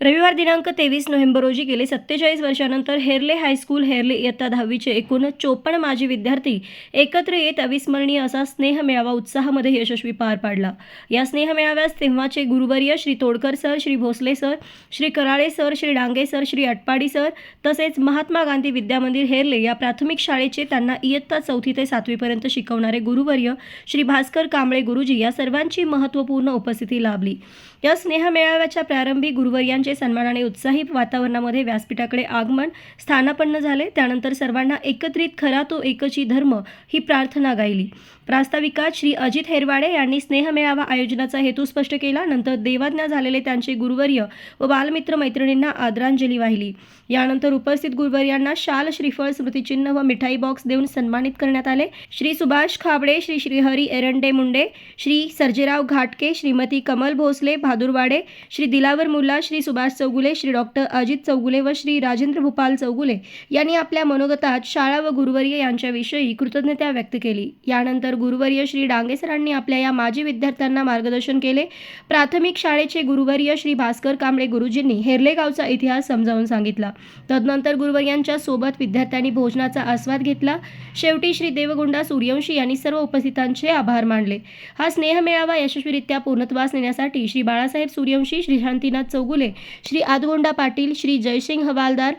रविवार दिनांक तेवीस नोव्हेंबर रोजी गेले सत्तेचाळीस वर्षानंतर हेरले हायस्कूल हेरले इयत्ता दहावीचे एकूण चोपन्न माजी विद्यार्थी एकत्र येत अविस्मरणीय असा स्नेह मेळावा उत्साहामध्ये यशस्वी पार पाडला. या स्नेह मेळाव्यास तेव्हाचे गुरुवर्य Shri Todkar sir Shri Bhosale sir Shri Karale sir Shri Dange sir Shri Atpadi sir तसेच महात्मा गांधी विद्यामंदिर हेरले या प्राथमिक शाळेचे त्यांना इयत्ता चौथी ते सातवीपर्यंत शिकवणारे गुरुवर्य श्री भास्कर कांबळे गुरुजी या सर्वांची महत्त्वपूर्ण उपस्थिती लाभली. या स्नेह मेळाव्याच्या प्रारंभी गुरुवर्यांचे म्हणजे सन्मानाने उत्साही वातावरणामध्ये व्यासपीठाकडे आगमन स्थानापन्न झाले. त्यानंतर सर्वांना एकत्रित खरा तो एकची धर्म ही प्रार्थना गायली. प्रास्ताविकात श्री अजित हेरवाडे यांनी स्नेह मेळावा आयोजनाचा हेतू स्पष्ट केला. नंतर देवाज्ञा झालेले त्यांचे गुरुवर्य व बालमित्र मैत्रिणींना आदरांजली वाहिली. यानंतर उपस्थित गुरुवर्यांना शाल श्रीफळ स्मृतिचिन्ह व मिठाई बॉक्स देऊन सन्मानित करण्यात आले. श्री सुभाष खाबडे श्री श्रीहरी एरंडे मुंडे श्री सर्जेराव घाटके श्रीमती कमल भोसले भादुरवाडे श्री दिलावर मुल्ला श्री सुभाष चौगुले श्री डॉक्टर अजित चौगुले व श्री राजेंद्र भूपाल चौगुले यांनी आपल्या मनोगतात शाळा व गुरुवर्य यांच्याविषयी कृतज्ञता व्यक्त केली. यानंतर गुरुवर्य श्री डांगेसरांनी आपल्या या माजी विद्यार्थ्यांना मार्गदर्शन केले. प्राथमिक शाळेचे गुरुवर्य श्री भास्कर कांबळे गुरुजींनी हेर्लेगावचा इतिहास समजावून सांगितला. तदनंतर गुरुवर्यांच्या सोबत विद्यार्थ्यांनी भोजनाचा आस्वाद घेतला. शेवटी श्री देवगुंडा सूर्यवंशी यांनी सर्व उपस्थितांचे आभार मानले. हा स्नेह मेळावा यशस्वीरित्या पूर्णत्वास नेण्यासाठी श्री बाळासाहेब सूर्यवंशी श्री शांतीनाथ चौगुले श्री आदगोंडा पाटील श्री जयसिंग हवालदार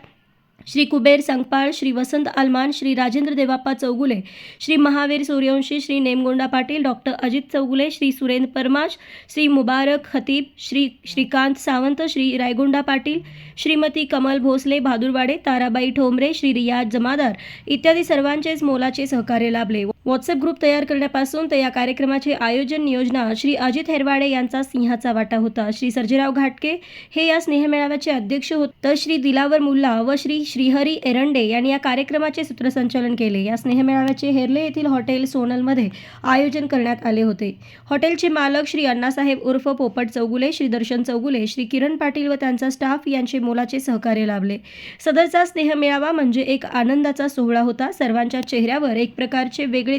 श्री कुबेर संगपाळ श्री वसंत आलमान श्री राजेंद्र देवाप्पा चौगुले श्री महावीर सूर्यवंशी श्री नेमगोंडा पाटील डॉक्टर अजित चौगुले श्री सुरेंद्र परमाश श्री मुबारक खतीब श्री श्रीकांत सावंत श्री रायगोंडा पाटील श्रीमती कमल भोसले भादुरवाडे ताराबाई ठोंबरे श्री रियाज जमादार इत्यादी सर्वांचेच मोलाचे सहकार्य लाभले. व्हॉट्सअप ग्रुप तयार करण्यापासून ते या कार्यक्रमाचे आयोजन नियोजना श्री अजित हेरवाडे यांचा सिंहाचा वाटा होता. श्री सर्जेराव घाटके हे या स्नेहमेळाव्याचे अध्यक्ष होते तर श्री दिलावर मुल्ला व श्री श्रीहरी एरंडे यांनी या कार्यक्रमाचे सूत्रसंचालन केले. या स्नेहमेळाव्याचे हेरले येथील हॉटेल सोनलमध्ये आयोजन करण्यात आले होते. हॉटेलचे मालक श्री अण्णासाहेब उर्फ पोपट चौगुले श्री दर्शन चौगुले श्री किरण पाटील व त्यांचा स्टाफ यांचे मोलाचे सहकार्य लाभले. सदरचा स्नेहमेळावा म्हणजे एक आनंदाचा सोहळा होता. सर्वांच्या चेहऱ्यावर एक प्रकारचे वेगळे